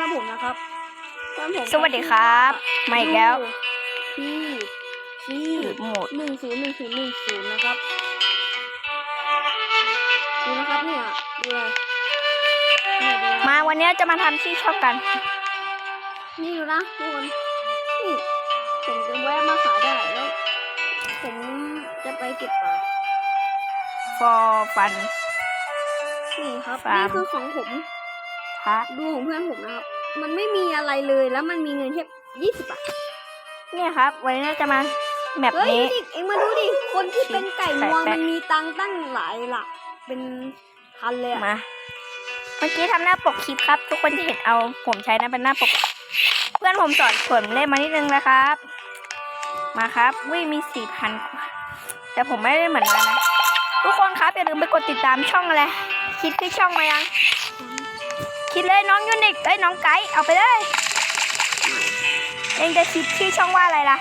พื่อนผมนะครับเพื่อนผมสวัสดีครับมาอีกแล้วพี่พี่หมดหนึ่งศูนย์หนึ่งศูนย์หนึ่งศูนย์นะครับดูนะครับเนี่ยดูอะไรเนี่ยดูนะมาวันนี้จะมาทำชื่อช่องกัน นี่ดูนะทุกคนนี่ผมจะแวะมาขายได้แล้วผมจะไปเก็บปลา for fun นี่ครับฟาร์มนี่คือของผม พระดูของเพื่อนผมนะครับ มันไม่มีอะไรเลยแล้วมันมีเงินแค่ยี่สิบบาทเนี่ยครับ วันนี้เราจะมาแบบเฮ้ยนี้ดูดิเอ็งมาดูดิ คนที่เป็นไก่งวงแปะๆมันมีตังค์ตั้งหลายหลักเป็นพันเลยอะมาเมื่อกี้ทำหน้าปกคลิปครับ ทุกคนจะเห็นเอาผมใช้นะเป็นหน้าปก เพื่อนผมสอนผมเล่นมานิดนึงนะครับ มาครับวิมีสี่พันแต่ผมไม่ได้เหมือนมันนะ ทุกคนครับอย่าลืมไปกดติดตามช่องอะไรคิดที่ช่องมายัง คิดเลยน้องยูนิคเอ้ยน้องไกด์เอาไปเลย เองจะคิดชื่อช่องว่าอะไรล่ะ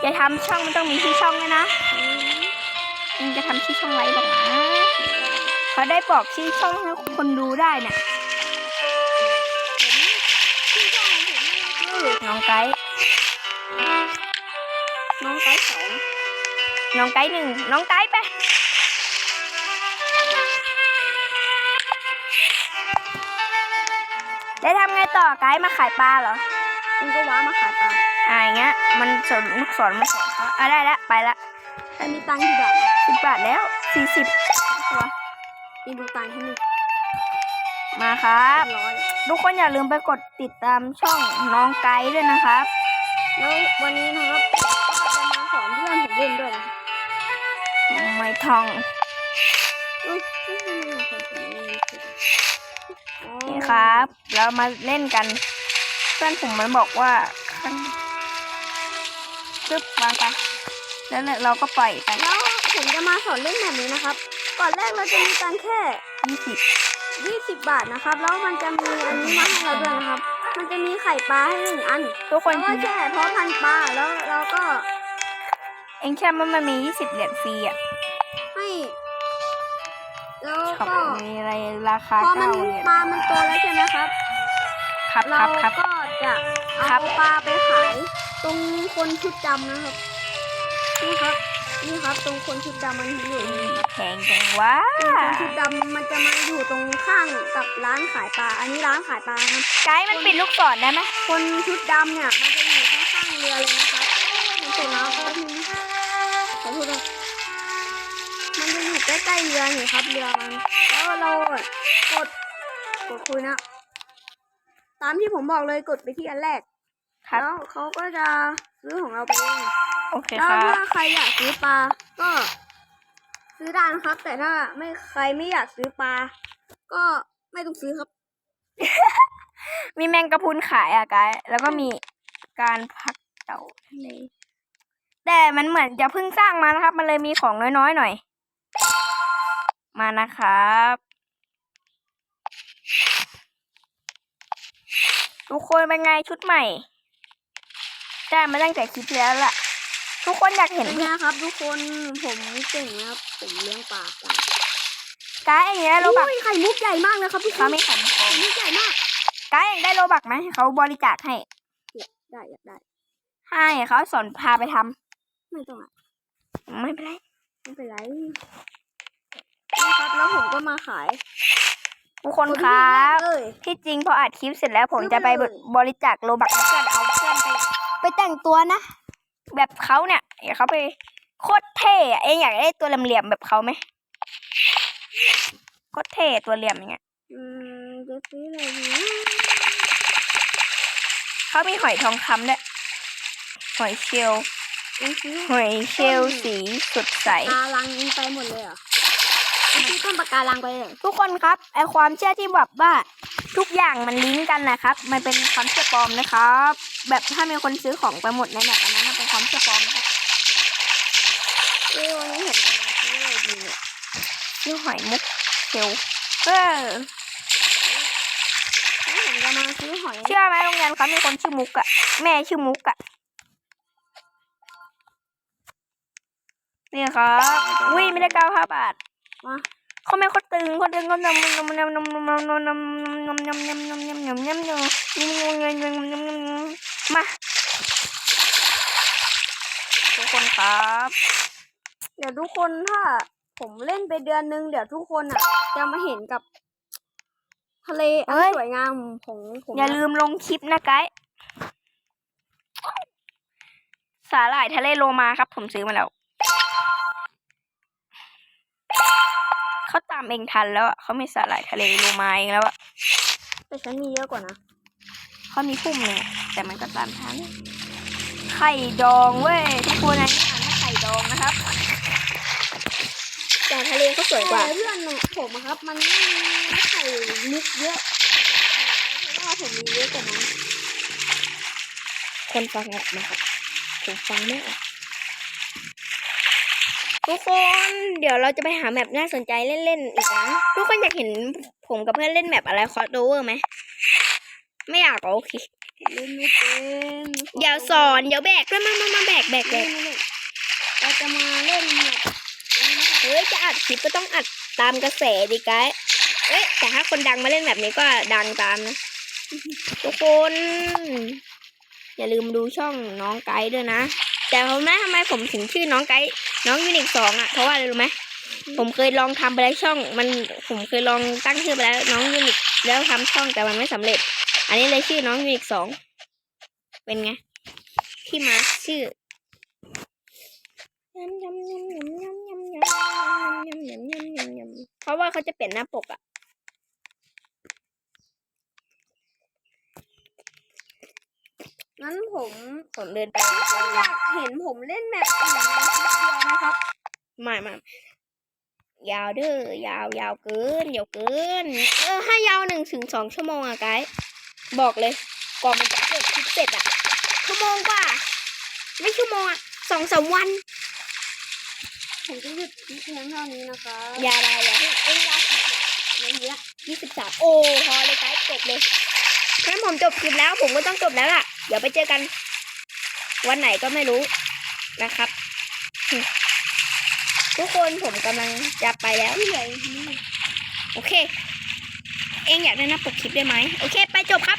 อย่าทำช่องมันต้องมีชื่อช่องด้วยนะเองจะทำชื่อช่องไรบอกนะเขาได้บอกชื่อช่องให้คนดูได้เนี่ยชื่อช่องของผมคือน้องไกด์น้องไก่สองน้องไกด์หนึ่งน้องไกด์ไป ได้ทำไงต่อไกด์มาขายปลาเหรอมันก็ว้ามาขายปลาอ่าอย่างเงี้ยมันสอนลูกศรมาสอนเขาอะได้แล้วไปละแต่มีตังค์กี่บาทสิบบาทแล้วสี่สิบตัวมีดูตังค์แค่นี้มาครับเป็นร้อยทุกคนอย่าลืมไปกดติดตามช่องน้องไกด์ด้วยนะครับแล้ววันนี้นะครับก็จะมาสอนเพื่อนผมเล่นด้วยนะไม่ทอง นี่ครับ เรามาเล่นกัน เพื่อนผมมันบอกว่าขั้นซึบวางไปแล้วเนี่ยเราก็ปล่อยไปแล้วผมจะมาสอนเล่นแบบนี้นะครับ ก่อนแรกเราจะมีตังค์แค่ยี่สิบ20บาทนะครับ แล้วมันจะมีอันนี้มาให้เราด้วยนะครับ มันจะมีไข่ปลาให้หนึ่งอันทุกคนแล้วก็แช่เพราะพันธุ์ปลาแล้วเราก็ เองแค่มันมันมียี่สิบเหรียญฟรีอะ ให้แล้วช็อปก็มีอะไรราคาพอมันเก้าเหรียญปลามันโตแล้วใช่ไหมครับ ครับคเรารับครับ ก็จะครัเอาบ ปลาไปขายตรงคนชุดดำนะครับ นี่ครับ นี่ครับตรงคนชุดดำมันอยู่นี่ครับแพงจังวะคนชุดดำมันจะมาอยู่ตรงข้างกับร้านขายปลา อันนี้ร้านขายปลาครับ ไกด์มันปิดลูกศรได้ไหมคนชุดดำเนี่ยมันจะอยู่ข้างๆเรือเลยนะครับมันตกน้ำแป๊บนึงนะขอโทษนะ มันจะอยู่ใกล้ๆเรือนี่ครับเรือมันแล้วเรากดกดคุยนะ ตามที่ผมบอกเลยกดไปที่อันแรกครับแล้วเขาก็จะซื้อของเราไปเองโอเคแล้วครับ ถ้าใครอยากซื้อปลาก็ ซื้อได้นะครับ แต่ถ้าไม่ใครไม่อยากซื้อปลาก็ไม่ต้องซื้อครับ มีแมงกะพรุนขายอะไกด์แล้วก็มีการพักเต่าทะเลแต่มันเหมือนจะเพิ่งสร้างมานะครับ มันเลยมีของน้อยๆหน่อย มานะครับ ทุกคนเป็นไงชุดใหม่ ได้มาตั้งแต่คลิปที่แล้วล่ะ ทุกคนอยากเห็นเป็นไงครับทุกคนผมเก่งนะครับผมเลี้ยงปลาไกด์อย่างเงี้ยโลบักอุ้ยไข่มุกใหญ่มากเลยครับพี่เขาไม่ขำไข่มุกใหญ่มากไกด์เองได้โลบักไหมเขาบริจาคให้ได้อยากได้ให้เขาสอนพาไปทำไม่ต้องอะไม่เป็นไรไม่เป็นไร นะครับแล้วผมก็มาขาย ทุกคนครับเลยที่จริงพออัดคลิปเสร็จแล้วผมซื้อจะไปไปเลยบริจาคโลบักให้เพื่อนเอาเพื่อนไป ไปแต่งตัวนะ แบบเขาเนี่ยอยากเขาไปโคตรเท่อะเองอยากได้ตัวเหลี่ยมๆแบบเขาไหมโคตรเท่ตัวเหลี่ยมอย่างเงี้ยอืมจะซื้ออะไรดีเขามีหอยทองคำด้วยหอยเชลลจะซื้อหอยเชลลสีสดใสปลาลังไปหมดเลยเหรอจะ ซื้อต้นปากการังไปเลย ทุกคนครับไอความเชื่อที่แบบว่าทุกอย่างมันลิงก์กันนะครับ มันเป็นความเชื่อปลอมนะครับ แบบถ้ามีคนซื้อของไปหมดในแบบอันนั้นมันเป็นความเชื่อปลอมนะครับเอ้ยวันนี้เห็นกำลังซื้ออะไรดีเนี่ยชื่อหอยมุกเชลเออเห็นกำลังซื้อหอยเชื่อไหมโรงเรียนเขามีคนชื่อมุกอะแม่ชื่อมุกอะนี่ครับอุ้ยไม่ได้เก้าห้าบาท มาเขาไม่เขาตึงเขาตึงเขานำนำนำนำนำนำนำนำนำนำนำนำนำนำนำนำนำนำมาทุกคนครับเดี๋ยวทุกคนถ้าผมเล่นไปเดือนนึงเดี๋ยวทุกคนอะจะมาเห็นกับทะเลอันสวยงามของผมอย่านะลืมลงคลิปนะไกด์สาหร่ายทะเลโลมาครับผมซื้อมาแล้ว เขาตามเองทันแล้วอะเขามีสาหร่ายทะเลโลมาเองแล้วอะแต่ฉันมีเยอะกว่านะเขามีพุ่มหนึ่งอะแต่มันก็ตามทันไข่ดองเว้ยทุกคนอันนี้อ่านว่าไข่ดองนะครับแต่ทะเลก็สวยกว่าเพื่อนผมอะครับ มันไม่มีไข่มุกเยอะเพราะว่าผมมีเยอะกว่านั้นคนฟังออกไหมครับผมฟังไม่ออก ทุกคนเดี๋ยวเราจะไปหาแมปน่าสนใจเล่นๆอีกนะทุกคนอยากเห็นผมกับเพื่อนเล่นแบบอะไรคอร์ดโอเวอร์ไหมไม่อยากเหรอโอเคเล่นไม่เป็นเดี๋ยวสอนเดี๋ยวแบกด้วยมามามาแบกแบกแบเล่กนไม่เราจะมาเล่นแมปนี้นะครับเฮ้ยจะอัดคลิปก็ต้องอัดตามกระแสดิไกด์เอ้ยแต่ถ้าคนดังมาเล่นแบบนี้ก็ดังตามนะทุกคน อย่าลืมดูช่องน้องไกด์ด้วยนะ แต่ผมนะทำไมผมถึงชื่อน้องไกด์ น้องยูนิคสองอะเพราะว่าอะไรรู้ไหมผมเคยลองทำไปแล้วช่อง มันผมเคยลองตั้งชื่อไปแล้ว น้องยูนิคแล้วทำช่องแต่มันไม่สำเร็จ อันนี้เลยชื่อน้องยูนิคสองเป็นไง ที่มาชื่อเพราะว่าเขาจะเปลี่ยนหน้าปกอะ งั้นผมผมเดินไปทุกคนอยากเห็นผมเล่นแมปอื่นในคลิปเดียวนะครับไม่ไม่ยาวเด้อยาวยาวเกินยาวเกิน เออถ้ายาวหนึ่งถึงสองชั่วโมงอะไกด์บอกเลยกว่ามันจะเกิดคลิปเสร็จอะชั่วโมงกว่า ไม่ชั่วโมงอะสองสามวันผมจะหยุดคลิปเพียงเท่านี้นะคะยาอะไรอะเอ้ยยาวสิบนาทีละยี่สิบสามโอ้พอเลยไกด์จบเลยงั้นผมจบคลิปแล้วผมก็ต้องจบแล้วล่ะ เดี๋ยวไปเจอกัน วันไหนก็ไม่รู้นะครับ ทุกคนผมกำลังจะไปแล้วที่เหลืออีกนิดนึงโอเค เองอยากได้หน้าปกคลิปได้ไหมโอเค ไปจบครับ